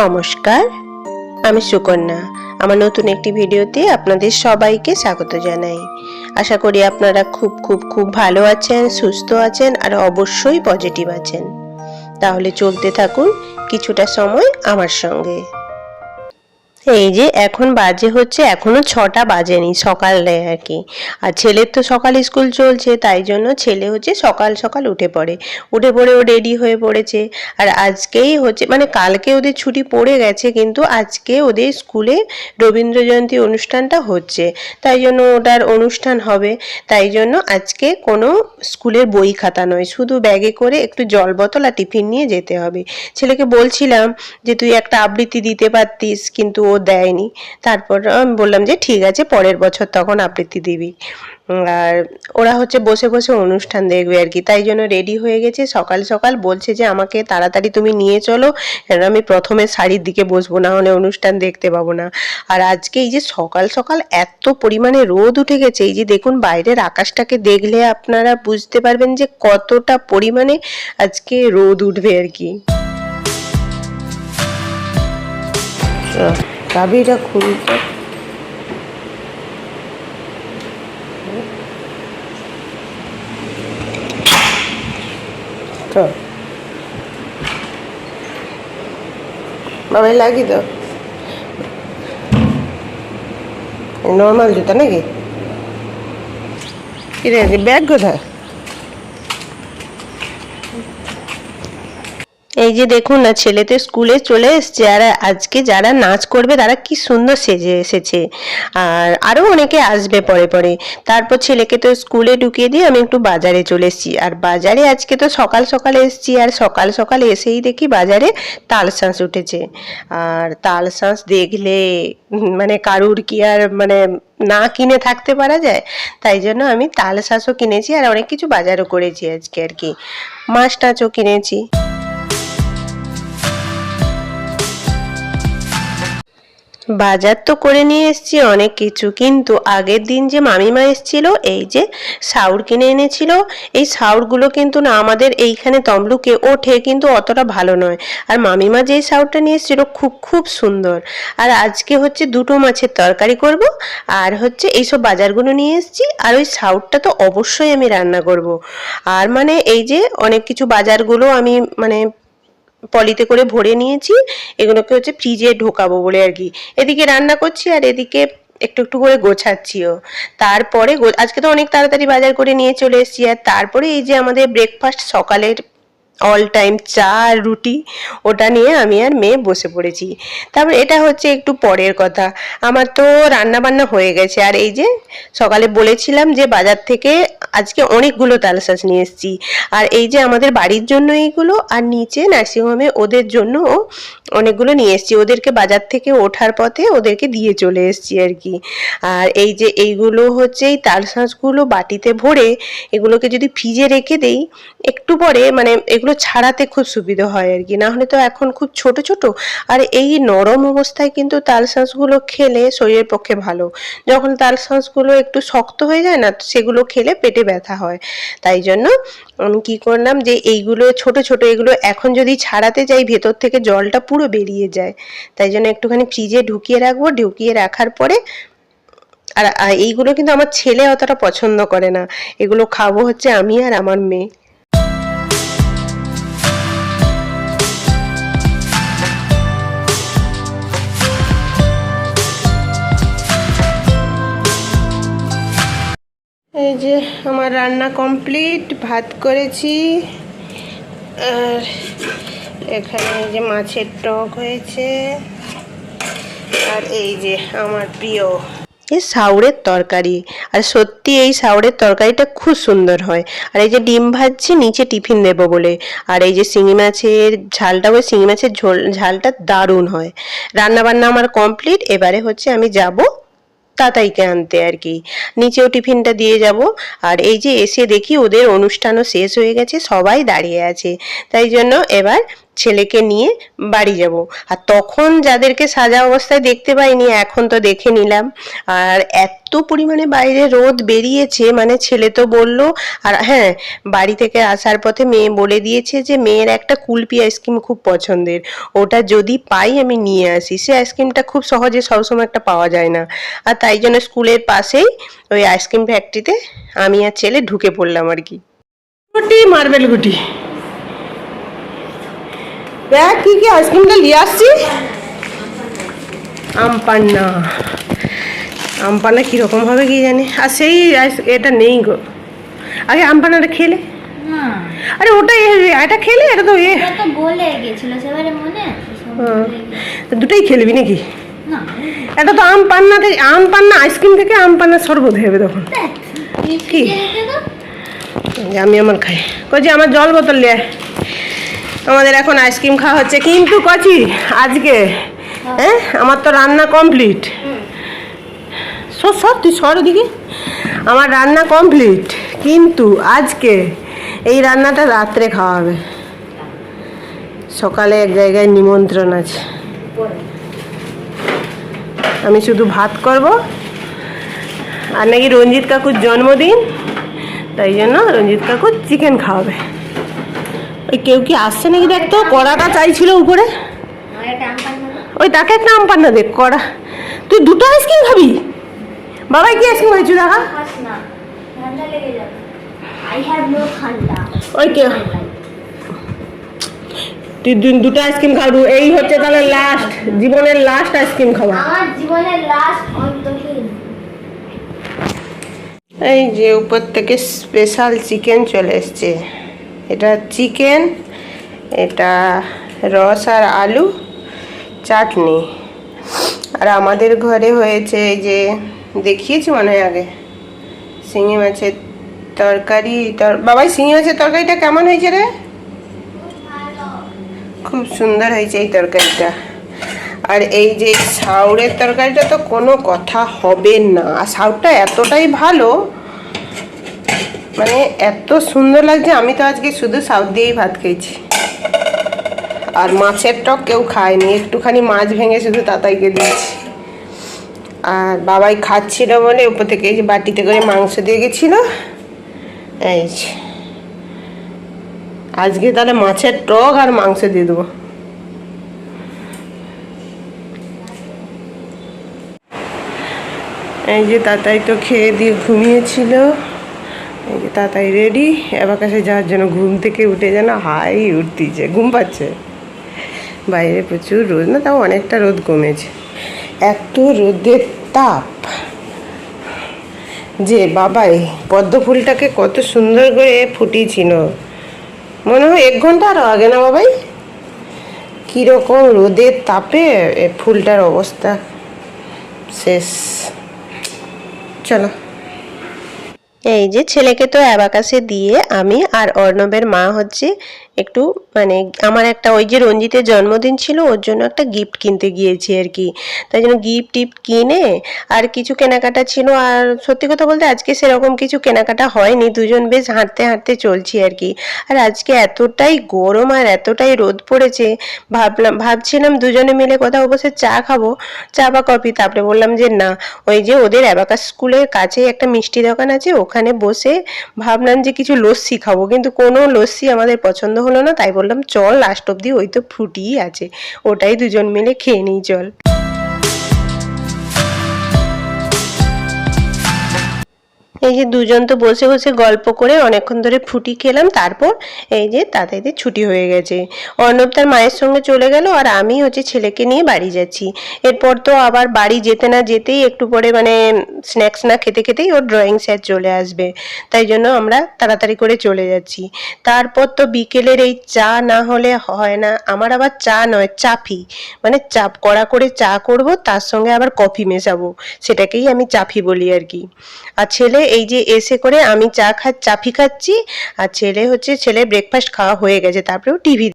নমস্কার, আমি সুকন্যা। আমার নতুন একটি ভিডিওতে আপনাদের সবাইকে স্বাগত জানাই। আশা করি আপনারা খুব খুব খুব ভালো আছেন, সুস্থ আছেন আর অবশ্যই পজিটিভ আছেন। তাহলে চলতে থাকুন, কিছুটা সময় আমার সঙ্গে। এই যে এখন বাজে হচ্ছে, এখনও ছটা বাজেনি সকালে আর কি। আর ছেলের তো সকাল স্কুল চলছে, তাই জন্য ছেলে হচ্ছে সকাল সকাল উঠে পড়ে। উঠে পড়ে ও রেডি হয়ে পড়েছে। আর আজকেই হচ্ছে মানে কালকে ওদের ছুটি পড়ে গেছে, কিন্তু আজকে ওদের স্কুলে রবীন্দ্র জয়ন্তী অনুষ্ঠানটা হচ্ছে। তাই জন্য ওটার অনুষ্ঠান হবে। তাই জন্য আজকে কোনো স্কুলের বই খাতা নয়, শুধু ব্যাগে করে একটু জল বোতল আর টিফিন নিয়ে যেতে হবে। ছেলেকে বলছিলাম যে, তুই একটা আবৃত্তি দিতে পারতিস, কিন্তু ও দেয়নি। তারপর আমি বললাম যে, ঠিক আছে, পরের বছর তখন আবৃত্তি দিবি। আর ওরা হচ্ছে বসে বসে অনুষ্ঠান দেখবে আর কি। তাই জন্য রেডি হয়ে গেছে। সকাল সকাল বলছে যে, আমাকে তাড়াতাড়ি তুমি নিয়ে চলো। কেন আমি প্রথমে শাড়ির দিকে বসবো, না হলে অনুষ্ঠান দেখতে পাবো না। আর আজকে এই যে সকাল সকাল এত পরিমাণে রোদ উঠে গেছে, এই যে দেখুন বাইরের আকাশটাকে দেখলে আপনারা বুঝতে পারবেন যে, কতটা পরিমাণে আজকে রোদ উঠবে আর কি। চাবিটা খুলতে। তো। বাবাই লাগি তো নর্মাল জুতা নাকি? কিরে ব্যাগ কোথায়? এই যে দেখুন না ছেলে তো স্কুলে চলে এসছে, আর আজকে যারা নাচ করবে তারা কি সুন্দর সেজে এসেছে। আর আরও অনেকে আসবে পরে পরে। তারপর ছেলেকে তো স্কুলে ঢুকিয়ে দিয়ে আমি একটু বাজারে চলে এসেছি। আর বাজারে আজকে তো সকাল সকাল এসেছি, আর সকাল সকাল এসেই দেখি বাজারে তাল শাঁস উঠেছে। আর তাল শাঁস দেখলে মানে কারুর কি আর মানে না কিনে থাকতে পারা যায়? তাই জন্য আমি তাল শাঁসও কিনেছি, আর অনেক কিছু বাজারও করেছি আজকে আর কি। মাছ টাছও কিনেছি। বাজার তো করে নিয়ে এসেছি অনেক কিছু, কিন্তু আগের দিন যে মামিমা এসেছিল, এই যে সাউর কিনে এনেছিল, এই সাউরগুলো কিন্তু না আমাদের এইখানে তমলুকে ওঠে কিন্তু অতটা ভালো নয়। আর মামিমা যেই সাউরটা নিয়ে এসেছিল খুব খুব সুন্দর। আর আজকে হচ্ছে দুটো মাছের তরকারি করব, আর হচ্ছে এইসব বাজারগুলো নিয়ে এসেছি, আর ওই সাউরটা তো অবশ্যই আমি রান্না করব। আর মানে এই যে অনেক কিছু বাজারগুলো আমি মানে পলিতে করে ভরে নিয়েছি, এগুলোকে হচ্ছে ফ্রিজে ঢোকাবো বলে আর কি। এদিকে রান্না করছি আর এদিকে একটু একটু করে গোছাচ্ছিও। তারপরে আজকে তো অনেক তাড়াতাড়ি বাজার করে নিয়ে চলে এসেছি আর তারপরে এই যে আমাদের ব্রেকফাস্ট সকালের অল টাইম চা আর রুটি, ওটা নিয়ে আমি আর মেয়ে বসে পড়েছি। তারপর এটা হচ্ছে একটু পরের কথা। আমার তো রান্না বান্না হয়ে গেছে। আর এই যে সকালে বলেছিলাম যে বাজার থেকে আজকে অনেকগুলো তালশাঁস নিয়ে এসেছি। আর এই যে আমাদের বাড়ির জন্য এইগুলো, আর নিচে নার্সিংহোমে ওদের জন্য অনেকগুলো নিয়ে এসেছি। ওদেরকে বাজার থেকে ওঠার পথে ওদেরকে দিয়ে চলে এসেছি আর কি। আর এই যে এইগুলো হচ্ছে এই তালশাঁসগুলো বাটিতে ভরে এগুলোকে যদি ফ্রিজে রেখে দেই, একটু পরে মানে এগুলো ছাড়াতে খুব সুবিধা হয় আর কি। না হলে তো এখন খুব ছোট ছোট। আর এই নরম অবস্থায় কিন্তু তালশাঁসগুলো খেলে শরীরের পক্ষে ভালো। যখন তালশাঁসগুলো একটু শক্ত হয়ে যায় না, সেগুলো খেলে পেটে ব্যথা হয়। তাই জন্য আমি কি করলাম যে এইগুলো ছোট ছোট এগুলো এখন যদি ছাড়াতে যাই, ভেতর থেকে জলটা পুরো বেরিয়ে যায়। তাই জন্য একটুখানি ফ্রিজে ঢুকিয়ে রাখব। ঢুকিয়ে রাখার পরে আর আর এইগুলো কিন্তু আমার ছেলে অতটা পছন্দ করে না। এগুলো খাব হচ্ছে আমি আর আমার মেয়ে। এই যে আমার রান্না কমপ্লিট, ভাত করেছি। আর এখানে এই যে মাছের টক হয়েছে। আর এই যে আমার প্রিয় এই সাউরের তরকারি। আর সত্যি এই সাউরের তরকারিটা খুব সুন্দর হয়। আর এই যে ডিম ভাজছি, নিচে টিফিন দেবো বলে। আর এই যে শিঙি মাছের ঝালটা ওই শিঙি মাছের ঝোল, ঝালটা দারুণ হয়। রান্না বান্না আমার কমপ্লিট। এবারে হচ্ছে আমি যাব তাতাইকে আনতে আর কি। নিচেও টিফিনটা দিয়ে যাব। আর এই যে এসে দেখি ওদের অনুষ্ঠানও শেষ হয়ে গেছে, সবাই দাঁড়িয়ে আছে। তাই জন্য এবার ছেলেকে নিয়ে বাড়ি যাব। আর তখন যাদেরকে সাজা অবস্থায় দেখতে পাইনি, এখন তো দেখে নিলাম। আর এত পরিমাণে বাইরে রোদ বেরিয়েছে মানে ছেলে তো বলল, আর হ্যাঁ বাড়ি থেকে আসার পথে মেয়ে বলে দিয়েছে যে, মেয়ের একটা কুলপি আইসক্রিম খুব পছন্দের। ওটা যদি পাই আমি নিয়ে আসি। সে আইসক্রিমটা খুব সহজে সবসময় একটা পাওয়া যায় না। আর তাই জন্য স্কুলের পাশেই ওই আইসক্রিম ফ্যাক্টরিতে আমি আর ছেলে ঢুকে পড়লাম আর কি। গুটি, মার্বেল গুটি। দেখ কি কি আইসক্রিমটা নিয়ে আসছি? আমপান্না। আমপান্না কীরকম হবে কি জানি? আর সেই এটা নেই গো। আগে আমপান্নাটা খেলে। আরে ওটা এটা খেলে? এটা তো এ দুটোই খেলবি নাকি? এটা তো আম পান্না থেকে আম পান্না আইসক্রিম থেকে আম পান্না শরবত হবে তখন। কি? যে আমি আমার খাই। কচি আমার জল বোতল নিয়ে। আমাদের এখন আইসক্রিম খাওয়া হচ্ছে। কিন্তু কচি, আজকে হ্যাঁ আমার তো রান্না কমপ্লিট সর সর তুই সর ওদিকে আমার রান্না কমপ্লিট কিন্তু আজকে এই রান্নাটা রাত্রে খাওয়া হবে। সকালে এক জায়গায় নিমন্ত্রণ আছে। আমি শুধু ভাত করব। আর নাকি রঞ্জিত কাকুর জন্মদিন, তাই জন্য রঞ্জিত কাকুর চিকেন খাওয়াবে। কেউ কি আসছে নাকি দেখতো কড়াটা চাইছিল উপরে। ওই তাকে একটা আম পান্না দেখ কড়া। তুই দুটো আইসক্রিম খাবি? বাবাই কি আইসক্রিম হয়েছে দেখা। ওই কে তুই দুটো আইসক্রিম খাবি। এই হচ্ছে তাহলে লাস্ট জীবনের লাস্ট আইসক্রিম খাওয়া। আমার জীবনের লাস্ট অন্তহীন। এই যে উপর থেকে স্পেশাল চিকেন চলে এসছে। এটা চিকেন, এটা রস আর আলু, চাটনি। আর আমাদের ঘরে হয়েছে এই যে, দেখিয়েছি মনে হয় আগে, শিঙি মাছের তরকারি, তর, বাবাই, শিঙি মাছের তরকারিটা কেমন হয়েছে রে? খুব সুন্দর হয়েছে এই তরকারিটা। আর এই যে সাউরের তরকারিটা তো কোনো কথা হবে না। আর সাউরটা এতটাই ভালো মানে এত সুন্দর লাগছে, আমি তো আজকে শুধু সাউথ দিয়েই ভাত খেয়েছি। আর মাছের টক কেউ খায়নি, একটুখানি মাছ ভেঙে শুধু তাতাইকে দিয়েছি। আর বাবাই খাচ্ছিল বলে উপর থেকে এই যে বাটিতে করে মাংস দিয়ে গেছিল। এই। আজকে তাহলে মাছের টক আর মাংস দিয়ে দেবো। এই যে তাতাই তো খেয়ে দিয়ে ঘুমিয়েছিল। এই যে তাতাই রেডি এবার কাছে যাওয়ার জন্য ঘুম থেকে উঠে যেন হাই উঠতিছে, ঘুম পাচ্ছে। বাইরে প্রচুর রোদ, না তাও অনেকটা রোদ কমেছে। এত রোদের তাপ যে বাবাই পদ্ম ফুলটাকে কত সুন্দর করে ফুটিয়েছিল। মনে হয় এক ঘণ্টা আরও আগে না বাবাই? কীরকম রোদের তাপে ফুলটার অবস্থা। শেষ। চলো। এই যে ছেলেকে তো অ্যাবাকাসে দিয়ে আমি আর অর্ণবের মা হচ্ছে একটু মানে আমার একটা ওই যে রঞ্জিতের জন্মদিন ছিল, ওর জন্য একটা গিফট কিনতে গিয়েছি আর কি। তাই জন্য গিফট টিফট কিনে আর কিছু কেনাকাটা ছিল আর সত্যি কথা বলতে আজকে সেরকম কিছু কেনাকাটা হয়নি, দুজন বেশ হাঁটতে হাঁটতে চলছি আর কি। আর আজকে এতটাই গরম আর এতটাই রোদ পড়েছে, ভাবলাম, ভাবছিলাম দুজনে মিলে কোথাও বসে চা খাব, চা বা কফি, তারপরে বললাম যে না, ওই যে ওদের অ্যাবাকাস স্কুলের কাছেই একটা মিষ্টি দোকান আছে, ওখানে বসে ভাবলাম যে কিছু লস্যি খাব, কিন্তু কোনো লস্যি আমাদের পছন্দ হলো না, তাই বললাম, চল, লাস্ট অব্দি ওই তো ফ্রুটিই আছে। ওটাই দুজন মিলে খেয়ে নিই, চল। এই যে দুজন তো বসে বসে গল্প করে অনেকক্ষণ ধরে ফুটি খেলাম, তারপর এই যে তাতাইদের ছুটি হয়ে গেছে। অর্ণব তার মায়ের সঙ্গে চলে গেল আর আমি হচ্ছে ছেলেকে নিয়ে বাড়ি যাচ্ছি। এরপর তো আবার বাড়ি যেতে না যেতেই একটু পরে মানে স্ন্যাক্স না খেতে খেতেই ওর ড্রয়িং স্যার চলে আসবে। তাই জন্য আমরা তাড়াতাড়ি করে চলে যাচ্ছি। তারপর তো বিকেলের এই চা না হলে হয় না, আমার আবার চা নয়, চাফি। মানে চাপ, কড়া করে চা করব, তার সঙ্গে আবার কফি মেশাবো, সেটাকেই আমি চাফি বলি আর কি। আর ছেলে এই যে এসে করে আমি চা খা, চাফি খাচ্ছি আর ছেলে হচ্ছে ছেলে ব্রেকফাস্ট খাওয়া হয়ে গেছে, তারপরেও টিভি